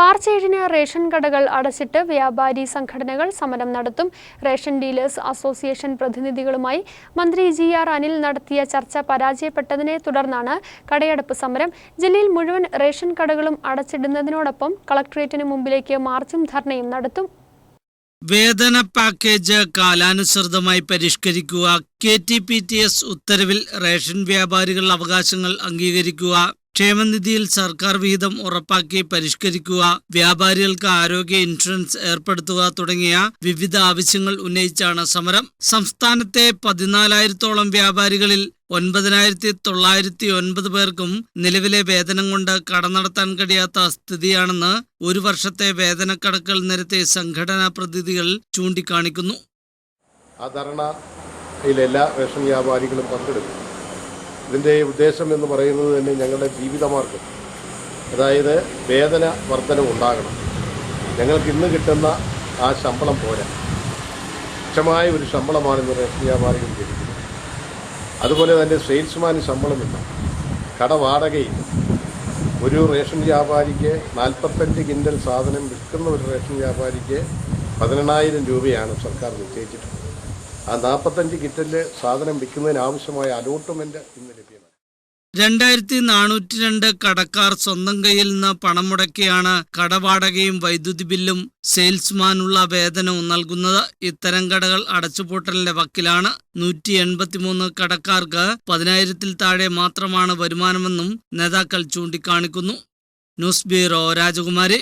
March ഏഴിന് ration കടകൾ അടച്ചിട്ട് വ്യാപാരി സംഘടനകൾ സമരം നടത്തും. റേഷൻ ഡീലേഴ്സ് അസോസിയേഷൻ പ്രതിനിധികളുമായി മന്ത്രി ജി ആർ അനിൽ നടത്തിയ ചർച്ച പരാജയപ്പെട്ടതിനെ തുടർന്നാണ് കടയടപ്പ് സമരം. ജില്ലയിൽ മുഴുവൻ റേഷൻ കടകളും അടച്ചിടുന്നതിനോടൊപ്പം കളക്ടറേറ്റിന് മുമ്പിലേക്ക് മാർച്ചും ധർണയും നടത്തും. വേതന പാക്കേജ് കാലാനുസൃതമായി പരിഷ്കരിക്കുക. K T P T S ഉത്തരവിൽ റേഷൻ വ്യാപാരികളുടെ അവകാശങ്ങൾ അംഗീകരിക്കുക. ക്ഷേമനിധിയിൽ സർക്കാർ വിഹിതം ഉറപ്പാക്കി പരിഷ്കരിക്കുക വ്യാപാരികൾക്ക് ആരോഗ്യ ഇൻഷുറൻസ് ഏർപ്പെടുത്തുക തുടങ്ങിയ വിവിധ ആവശ്യങ്ങൾ ഉന്നയിച്ചാണ് സമരം. സംസ്ഥാനത്തെ പതിനാലായിരത്തോളം വ്യാപാരികളിൽ ഒൻപതിനായിരത്തി തൊള്ളായിരത്തി ഒൻപത് പേർക്കും നിലവിലെ വേതനം കൊണ്ട് കട നടത്താൻ കഴിയാത്ത സ്ഥിതിയാണെന്ന് ഒരു വർഷത്തെ വേതനക്കടക്കൽ നിരത്തെ സംഘടനാ പ്രതിനിധികൾ ചൂണ്ടിക്കാണിക്കുന്നു. ആ എല്ലാ റേഷൻ വ്യാപാരികളും പങ്കെടുക്കും. ഇതിന്റെ ഉദ്ദേശം എന്ന് പറയുന്നത് തന്നെ ഞങ്ങളുടെ ജീവിതമാർഗം. അതായത് വേതന വർധനം ഉണ്ടാകണം. ഞങ്ങൾക്ക് ഇന്ന് കിട്ടുന്ന ആ ശമ്പളം പോരാ. തുച്ഛമായ ഒരു ശമ്പളമാണ് ഇന്ന് റേഷൻ വ്യാപാരികൾ അതുപോലെ തന്നെ സെയിൽസ്മാന് ശമ്പളമില്ല. കട വാടകയില്ല. ഒരു റേഷൻ വ്യാപാരിക്ക് നാൽപ്പത്തഞ്ച് കിൻഡൽ സാധനം വിൽക്കുന്ന ഒരു റേഷൻ വ്യാപാരിക്ക് പതിനെണ്ണായിരം രൂപയാണ് സർക്കാർ നിശ്ചയിച്ചിട്ടുള്ളത്. ആ നാൽപ്പത്തഞ്ച് കിറ്റൽ സാധനം വിൽക്കുന്നതിന് ആവശ്യമായ അലോട്ട്മെന്റ് ഇന്ന് ലഭ്യമാണ്. രണ്ടായിരത്തി നാനൂറ്റി രണ്ട് കടക്കാർ സ്വന്തം കയ്യിൽ നിന്ന് പണം മുടക്കിയാണ് കടവാടകയും വൈദ്യുതി ബില്ലും സെയിൽസ്മാനുള്ള വേതനവും നൽകുന്നത്. ഇത്തരം കടകൾ അടച്ചുപൂട്ടലിന്റെ വക്കിലാണ്. നൂറ്റി എൺപത്തിമൂന്ന് കടക്കാർക്ക് പതിനായിരത്തിൽ താഴെ മാത്രമാണ് വരുമാനമെന്നും നേതാക്കൾ ചൂണ്ടിക്കാണിക്കുന്നു. ന്യൂസ് ബ്യൂറോ രാജകുമാരി.